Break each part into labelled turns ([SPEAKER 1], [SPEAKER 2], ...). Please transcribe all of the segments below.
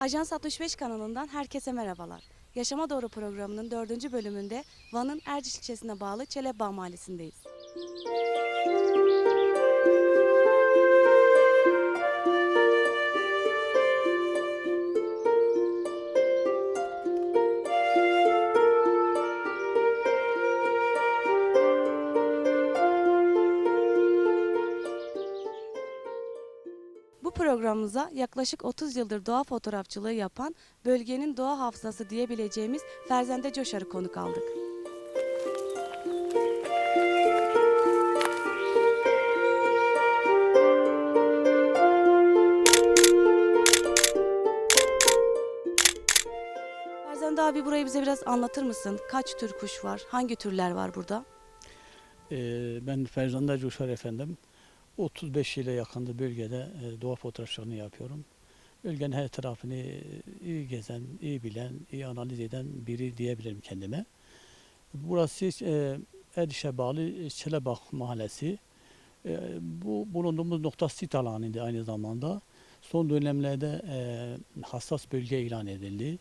[SPEAKER 1] Ajans 65 kanalından herkese merhabalar. Yaşama Doğru programının dördüncü bölümünde Van'ın Erciş ilçesine bağlı Çelebağ mahallesindeyiz. Bu programımıza yaklaşık 30 yıldır doğa fotoğrafçılığı yapan bölgenin doğa hafızası diyebileceğimiz Ferzende Coşar'ı konuk aldık. Ferzende abi burayı bize biraz anlatır mısın? Kaç tür kuş var? Hangi türler var burada?
[SPEAKER 2] Ee, ben Ferzanda Coşar efendim. 35 ile yakında bölgede e, doğa fotoğrafçılığını yapıyorum. Bölgenin her tarafını e, iyi gezen, iyi bilen, iyi analiz eden biri diyebilirim kendime. Burası e, Eriş'e bağlı Çelebak Mahallesi. E, bu bulunduğumuz nokta sit alanıydı aynı zamanda. Son dönemlerde e, hassas bölge ilan edildi.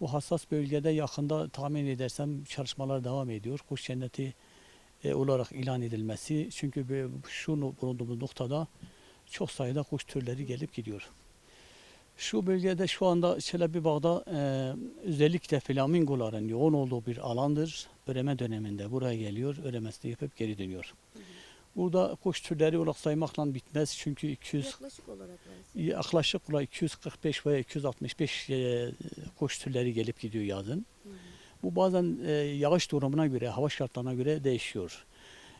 [SPEAKER 2] Bu hassas bölgede yakında tahmin edersem çalışmalar devam ediyor. Kuş cenneti e, olarak ilan edilmesi. Çünkü şu bulunduğumuz noktada çok sayıda kuş türleri gelip gidiyor. Şu bölgede şu anda Çelebi Bağ'da e, özellikle flamingoların yoğun olduğu bir alandır. Öreme döneminde buraya geliyor, öremesini yapıp geri dönüyor. Burada kuş türleri olarak saymakla bitmez çünkü 200
[SPEAKER 1] Yaklaşık olarak
[SPEAKER 2] yaklaşık olarak 245 veya 265 e, kuş türleri gelip gidiyor yazın. Bu bazen e, yağış durumuna göre, hava şartlarına göre değişiyor.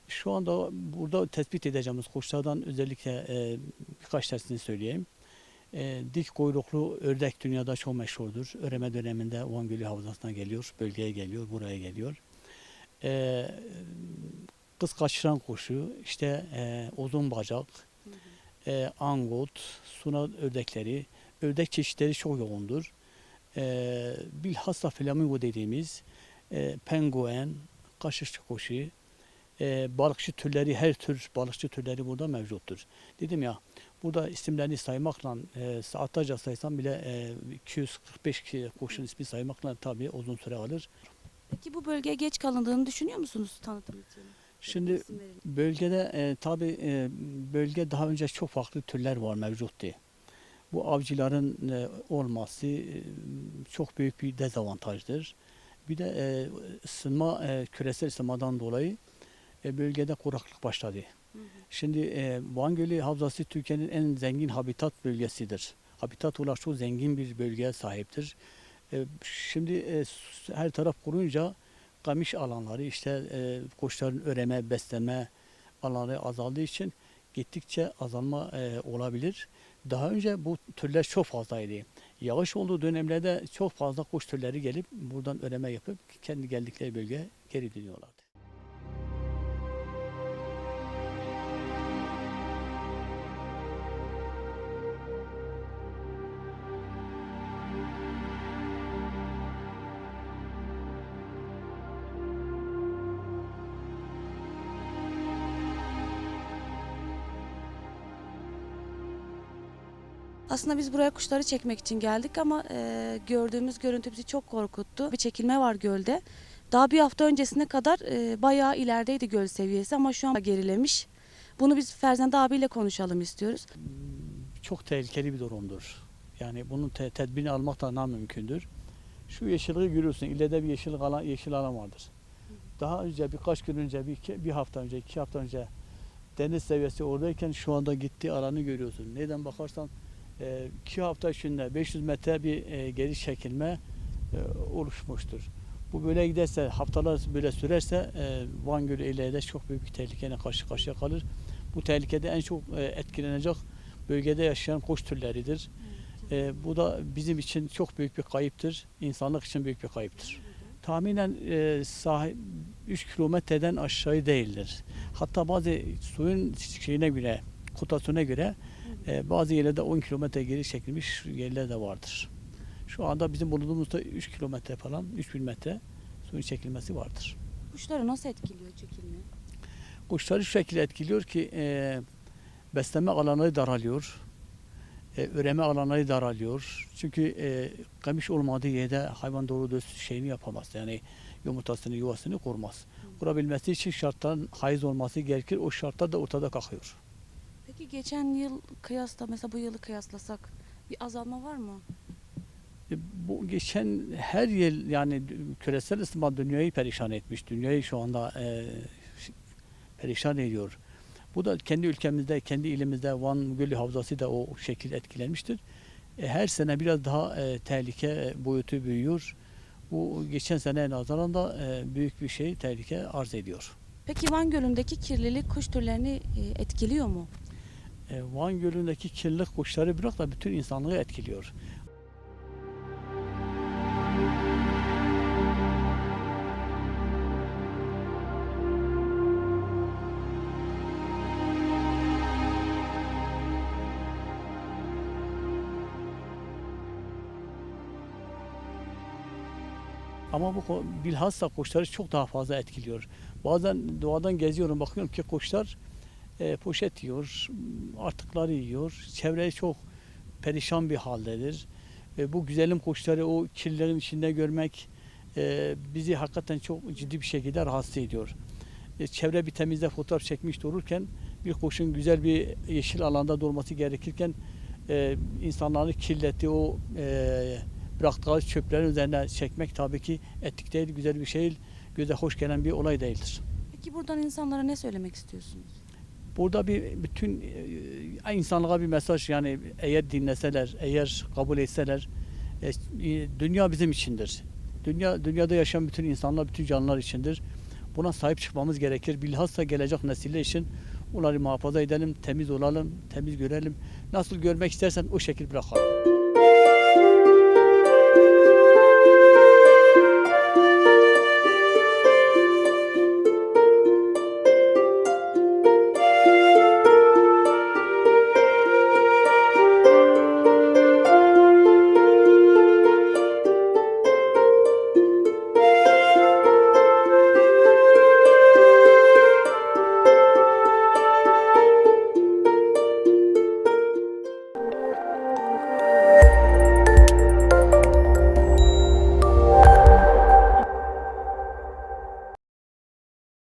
[SPEAKER 2] Şu anda burada tespit edeceğimiz kuşlardan özellikle e, birkaç tanesini söyleyeyim. E, dik kuyruklu ördek dünyada çok meşhurdur. Öreme döneminde Van Gölü Havzası'na geliyor, bölgeye geliyor, buraya geliyor. E, kız kaçıran kuşu, işte e, uzun bacak, e, angut, suna ördekleri, ördek çeşitleri çok yoğundur. E, bilhassa flamingo dediğimiz e, penguen, kaşışçı kuşu, e, balıkçı türleri, her tür balıkçı türleri burada mevcuttur. Dedim ya, burada isimlerini saymakla, e, saatlerce saysam bile e, 245 ki- kuşun ismi saymakla tabii uzun süre alır.
[SPEAKER 1] Peki bu bölgeye geç kalındığını düşünüyor musunuz tanıtım için?
[SPEAKER 2] Şimdi. Bölgede e, tabi e, bölge daha önce çok farklı türler var mevcuttu. Bu avcıların e, olması e, çok büyük bir dezavantajdır. Bir de e, ısınma, küresel ısınmadan dolayı bölgede kuraklık başladı.
[SPEAKER 1] Hı hı.
[SPEAKER 2] Şimdi Van Gölü Havzası Türkiye'nin en zengin habitat bölgesidir. Habitat olarak çok zengin bir bölgeye sahiptir. Şimdi her taraf kurunca kamış alanları işte kuşların öreme, besleme alanları azaldığı için gittikçe azalma olabilir. Daha önce bu türler çok fazlaydı. Yağış olduğu dönemlerde çok fazla kuş türleri gelip buradan öreme yapıp kendi geldikleri bölgeye geri dönüyorlardı.
[SPEAKER 1] Aslında biz buraya kuşları çekmek için geldik ama e, gördüğümüz görüntü bizi çok korkuttu. Bir çekilme var gölde. Daha bir hafta öncesine kadar e, bayağı ilerideydi göl seviyesi ama şu an gerilemiş. Bunu biz Ferzende abiyle konuşalım istiyoruz.
[SPEAKER 2] çok tehlikeli bir durumdur. Yani bunun te- tedbirini almak da mümkündür. Şu yeşilliği görüyorsun. İleride bir yeşil alan, yeşil alan vardır. Daha önce birkaç gün önce, bir, bir hafta önce, iki hafta önce deniz seviyesi oradayken şu anda gittiği alanı görüyorsun. Neden bakarsan iki hafta içinde 500 metre bir e, geri çekilme e, oluşmuştur. Bu böyle giderse, haftalar böyle sürerse e, Van Gölü ileride çok büyük bir tehlikeyle karşı karşıya kalır. Bu tehlikede en çok etkilenecek bölgede yaşayan kuş türleridir. E, bu da bizim için çok büyük bir kayıptır. İnsanlık için büyük bir kayıptır. Tahminen e, sahi 3 kilometreden aşağı değildir. Hatta bazı suyun şeyine göre, kutasına göre e, bazı yerlerde 10 kilometre geri çekilmiş yerler de vardır. Şu anda bizim bulunduğumuzda 3 kilometre falan, 3000 metre suyun çekilmesi vardır.
[SPEAKER 1] Kuşları nasıl etkiliyor çekilme?
[SPEAKER 2] Kuşları şu şekilde etkiliyor ki e, besleme alanları daralıyor. E, üreme alanları daralıyor. Çünkü e, kamış olmadığı yerde hayvan doğru düz şeyini yapamaz. Yani yumurtasını, yuvasını kurmaz. Kurabilmesi için şartların haiz olması gerekir. O şartlar da ortada kalkıyor.
[SPEAKER 1] Peki geçen yıl kıyasla mesela bu yılı kıyaslasak bir azalma var mı?
[SPEAKER 2] E, Bu geçen her yıl yani küresel ısınma dünyayı perişan etmiş. Dünyayı şu anda e, ş- perişan ediyor. Bu da kendi ülkemizde, kendi ilimizde Van Gölü Havzası da o şekilde etkilenmiştir. E, her sene biraz daha e, tehlike boyutu büyüyor. Bu geçen sene nazaran da e, büyük bir şey tehlike arz ediyor.
[SPEAKER 1] Peki Van Gölü'ndeki kirlilik kuş türlerini e, etkiliyor mu?
[SPEAKER 2] E, Van Gölü'ndeki kirlilik kuşları bırak da bütün insanlığı etkiliyor. Ama bu bilhassa kuşları çok daha fazla etkiliyor. Bazen doğadan geziyorum bakıyorum ki kuşlar e, poşet yiyor, artıkları yiyor. Çevreyi çok perişan bir haldedir. E, bu güzelim kuşları o kirlerin içinde görmek e, bizi hakikaten çok ciddi bir şekilde rahatsız ediyor. E, çevre bir temizde fotoğraf çekmiş dururken bir kuşun güzel bir yeşil alanda durması gerekirken insanların kirlettiği o bıraktığı çöplerin üzerine çekmek tabii ki etik değil, güzel bir şey göze hoş gelen bir olay değildir.
[SPEAKER 1] Peki buradan insanlara ne söylemek istiyorsunuz?
[SPEAKER 2] Burada bir bütün e, insanlığa bir mesaj yani eğer dinleseler, eğer kabul etseler e, e, dünya bizim içindir. Dünya dünyada yaşayan bütün insanlar, bütün canlılar içindir. Buna sahip çıkmamız gerekir. Bilhassa gelecek nesiller için onları muhafaza edelim, temiz olalım, temiz görelim. Nasıl görmek istersen o şekil bırakalım.